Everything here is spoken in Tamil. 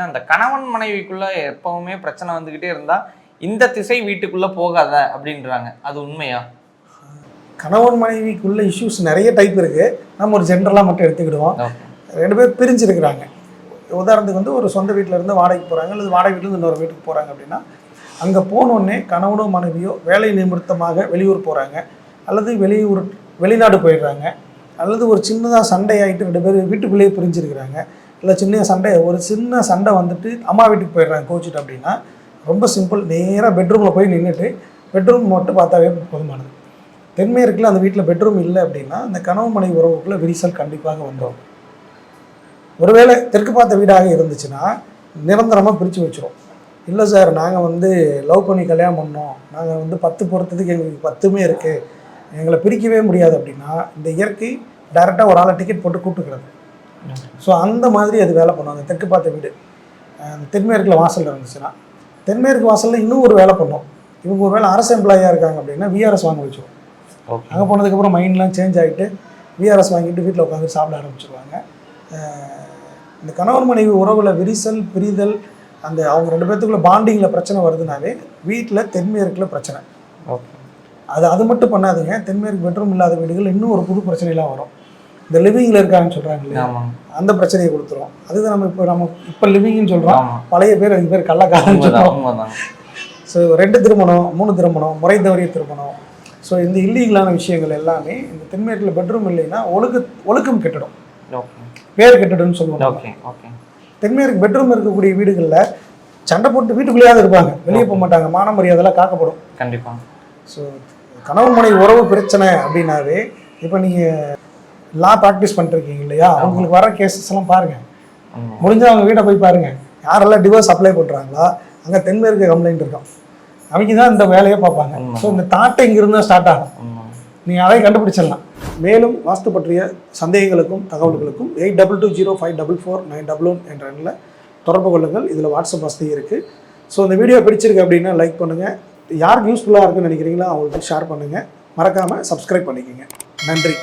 அப்படின்னா அந்த கணவன் மனைவிக்குள்ள எப்பவுமே பிரச்சனை வந்துகிட்டே இருந்தா இந்த திசை வீட்டுக்குள்ள போகாத அப்படின்றாங்க. அது உண்மையா? கணவன் மனைவிக்குள்ள இஷ்யூஸ் நிறைய டைப் இருக்குது நம்ம ஒரு ஜென்ரலாக மட்டும் எடுத்துக்கிடுவோம். ரெண்டு பேர் பிரிஞ்சிருக்கிறாங்க. உதாரணத்துக்கு வந்து ஒரு சொந்த வீட்டில் இருந்து வாடகைக்கு போகிறாங்க அல்லது வாடகை வீட்டில் இருந்து இன்னொரு வீட்டுக்கு போகிறாங்க அப்படின்னா அங்கே போனோடனே கணவனோ மனைவியோ வேலை நிமித்தமாக வெளியூர் போகிறாங்க அல்லது வெளியூர் வெளிநாடு போயிடுறாங்க அல்லது ஒரு சின்னதாக சண்டை ஆகிட்டு ரெண்டு பேர் வீட்டுக்குள்ளேயே பிரிஞ்சிருக்கிறாங்க. இல்லை சின்ன சண்டை ஒரு சின்ன சண்டை வந்துட்டு அம்மா வீட்டுக்கு போயிடுறாங்க கோச்சிட்டு அப்படின்னா ரொம்ப சிம்பிள் நேராக பெட்ரூமில் போய் நின்றுட்டு பெட்ரூம் மட்டும் பார்த்தாவே போதுமானது. தென்மேற்கில் அந்த வீட்டில் பெட்ரூம் இல்லை அப்படின்னா அந்த கனவு மனைவி உறவுக்குள்ளே விரிசல் கண்டிப்பாக வந்துடும். ஒருவேளை தெற்கு பார்த்த வீடாக இருந்துச்சுன்னா நிரந்தரமாக பிரித்து வச்சுரும். இல்லை சார் நாங்கள் வந்து லவ் பண்ணி கல்யாணம் பண்ணோம். நாங்கள் வந்து பத்து பொறுத்ததுக்கு எங்களுக்கு பத்துமே இருக்குது எங்களை பிரிக்கவே முடியாது அப்படின்னா இந்த இயற்கை டைரெக்டாக ஒரு ஆளை டிக்கெட் போட்டு கூப்பிட்டுக்கிறது. ஸோ அந்த மாதிரி அது வேலை பண்ணுவாங்க தெற்கு பார்த்த வீடு. அஹ் தென்மேற்கில் வாசல் இருந்துச்சுன்னா தென்மேற்கு வாசலில் இன்னும் ஒரு வேலை பண்ணும். இவங்க ஒரு வேளை அரசு எம்ப்ளாயியாக இருக்காங்க அப்படின்னா விஆர்எஸ் வாங்க வச்சிரும் ஓகே. அங்கே போனதுக்கப்புறம் மைண்ட்லாம் சேஞ்ச் ஆகிட்டு விஆர்எஸ் வாங்கிட்டு வீட்டில் உட்காந்து சாப்பிட ஆரம்பிச்சிருவாங்க. இந்த கணவன் மனைவி உறவில் விரிசல் பிரிதல் அந்த அவங்க ரெண்டு பேர்த்துக்குள்ள பாண்டிங்கில் பிரச்சனை வருதுனாவே வீட்டில் தென்மேற்கில் பிரச்சனை. ஓகே. அது அது மட்டும் பண்ணாதீங்க. தென்மேற்கு பெட்ரூம் இல்லாத வீடுகள் இன்னும் ஒரு புது பிரச்சனைலாம் வரும். இந்த லிவிங்கில் இருக்காங்கன்னு சொல்கிறாங்க இல்லையா அந்த பிரச்சனையை கொடுத்துரும். அதுதான் நம்ம இப்போ நம்ம இப்போ லிவிங்னு சொல்கிறோம் ஆமா. பழைய பேர் அதுக்கு பேர் கள்ளக்காரன்னு சொல்கிறோம் ஸோ ரெண்டு திருமணம் மூணு திருமணம் முறை தவறிய திருமணம். ஸோ இந்த இல்லீகலான விஷயங்கள் எல்லாமே இந்த தென்மேற்கில் பெட்ரூம் இல்லைன்னா ஒழுக்க ஒழுக்கம் கெட்டுடும். பேர் கெட்டுடும்னு சொல்லுவாங்க. தென்மேற்கு பெட்ரூம் இருக்கக்கூடிய வீடுகளில் சண்டை போட்டு வீட்டுக்குள்ளேயாவது இருப்பாங்க. வெளியே போக மாட்டாங்க. மான மரியாதைலாம் காக்கப்படும். கண்டிப்பா. ஸோ கணவன் மனைவி உறவு பிரச்சனை அப்படின்னாவே இப்போ நீங்கள் லா ப்ராக்டிஸ் பண்ணிருக்கீங்க இல்லையா? அவங்களுக்கு வர கேசஸ் எல்லாம் பாருங்கள் ஆமா. முடிஞ்சா அவங்க வீட்டை போய் பாருங்கள் யாரெல்லாம் டிவோர்ஸ் அப்ளை பண்ணுறாங்களா அங்கே தென்மேற்கு கம்ப்ளைண்ட் இருக்கும். அவங்க தான் இந்த வேலையை பார்ப்பாங்க. ஸோ இந்த தாட்டை இங்கிருந்து தான் ஸ்டார்ட் ஆகும் நீங்கள் அதை கண்டுபிடிச்சிடலாம். மேலும் வாஸ்து பற்றிய சந்தேகங்களுக்கும் தகவல்களுக்கும் eight double two zero five double four nine double one என்ற எண்ணில் தொடர்பு கொள்ளுங்கள். இதில் வாட்ஸ்அப் வசதி இருக்குது ஸோ இந்த வீடியோ பிடிச்சிருக்கு அப்படின்னா லைக் பண்ணுங்கள் யாருக்கு யூஸ்ஃபுல்லாக இருக்குன்னு நினைக்கிறீங்களோ அவங்களுக்கு ஷேர் பண்ணுங்கள் மறக்காமல் சப்ஸ்கிரைப் பண்ணிக்கோங்க. நன்றி.